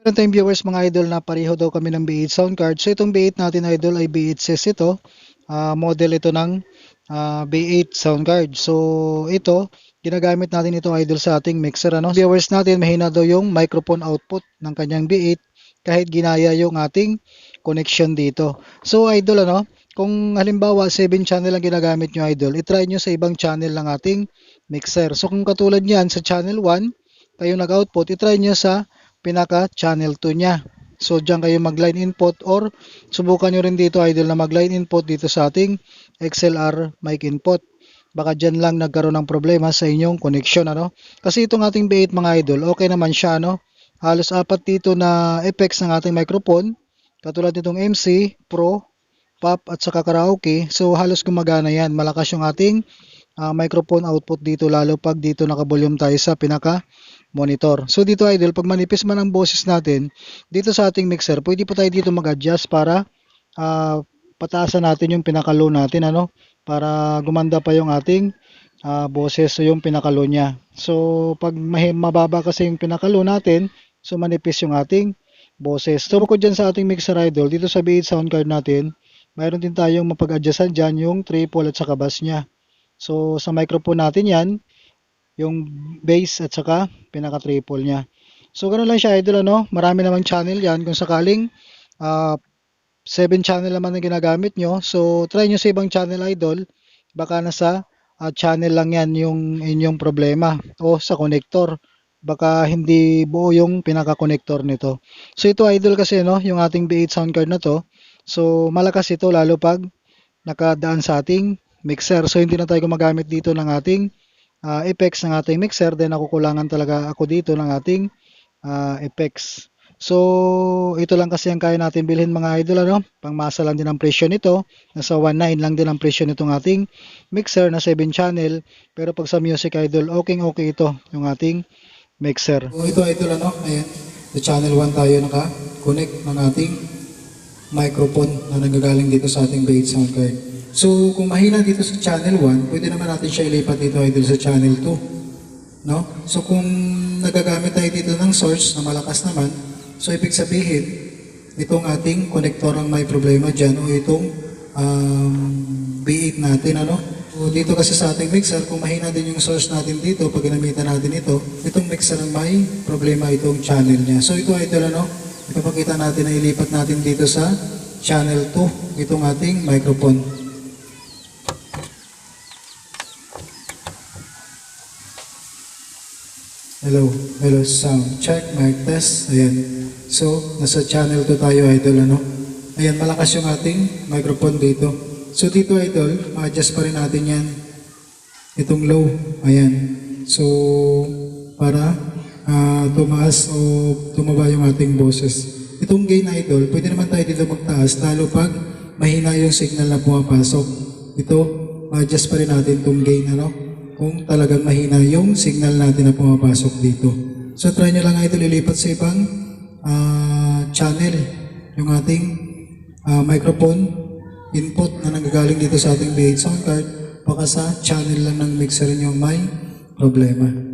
Meron tayong viewers mga idol na pareho daw kami ng B8 sound card. So itong B8 natin idol ay B8 says ito. Ah, model ito ng ah, B8 sound card. So ito, ginagamit natin ito idol sa ating mixer. Ano? Viewers natin, mahina daw yung microphone output ng kanyang B8 kahit ginaya yung ating connection dito. So idol ano, kung halimbawa 7 channel ang ginagamit nyo idol, itry nyo sa ibang channel ng ating mixer. So kung katulad niyan sa channel 1, kayo nag-output, itry nyo sa pinaka channel 2 niya. So diyan kayo mag-line input or subukan nyo rin dito idol na mag-line input dito sa ating XLR mic input. Baka diyan lang nagkaroon ng problema sa inyong connection ano. Kasi itong ating B8 mga idol, okay naman siya no. Halos apat dito na effects ng ating microphone. Katulad nitong MC, Pro, Pop at saka karaoke. So halos gumagana yan. Malakas yung ating ah, microphone output dito lalo pag dito naka-volume tayo sa pinaka monitor. So dito idol, pag manipis man ang boses natin, dito sa ating mixer, pwede po tayo dito mag-adjust para ah, pataasan natin yung pinaka-low natin, ano? Para gumanda pa yung ating ah, boses o yung pinaka-low niya. So pag mababa kasi yung pinaka-low natin, so manipis yung ating boses. So bukod dyan sa ating mixer idol, dito sa B8 sound card natin, mayroon din tayong mapag-adjustan dyan yung triple at saka bass niya. So sa microphone natin yan, yung bass at saka pinaka-triple niya. So ganoon lang siya idol ano, marami namang channel yan kung sakaling ah 7 channel naman ang ginagamit nyo. So try nyo sa ibang channel idol, baka nasa ah, channel lang yan yung inyong problema o sa connector. Baka hindi buo yung pinaka-connector nito. So ito idol kasi no, yung ating B8 sound card na to. So malakas ito lalo pag nakadaan sa ating mixer. So hindi na tayo gumagamit dito ng ating ah, effects ng ating mixer. Then nakukulangan talaga ako dito ng ating ah, effects. So ito lang kasi ang kaya natin bilhin mga idol ano. Pangmasa lang din ang presyo nito. Nasa 1.9 lang din ang presyo nitong ating mixer na 7 channel. Pero pag sa music idol, okay okay ito yung ating mixer. So ito idol ano, ayan. Sa channel 1 tayo naka-connect ng ating microphone na nagagaling dito sa ating B8 sound card. So, kung mahina dito sa channel 1, pwede naman natin siya ilipat dito idol sa channel 2. No? So, kung nagagamit tayo dito ng source na malakas naman, so ibig sabihin, itong ating connector ang may problema dyan o itong um, B8 natin, ano? So, dito kasi sa ating mixer, kung mahina din yung source natin dito, pag ginamitan natin ito, itong mixer ang may problema itong channel niya. So, ito idol, ano? Ipapakita natin na ilipat natin dito sa channel 2, itong ating microphone. Hello, hello sound check, mic test, ayan. So, nasa channel 2 tayo idol, ano? Ayan, malakas yung ating microphone dito. So, dito idol, ma-adjust pa rin natin yan. Itong low, ayan. So, para ah, tumaas o tumaba yung ating boses. Itong gain idol, pwede naman tayo dito magtaas, lalo pag mahina yung signal na pumapasok. Ito, ma-adjust pa rin natin itong gain, ano? Kung talagang mahina yung signal natin na pumapasok dito. So, try nyo lang idol ilipat sa ibang ah, channel yung ating ah, microphone input na nanggagaling dito sa ating B8 sound card baka sa channel lang ng mixer yung may problema.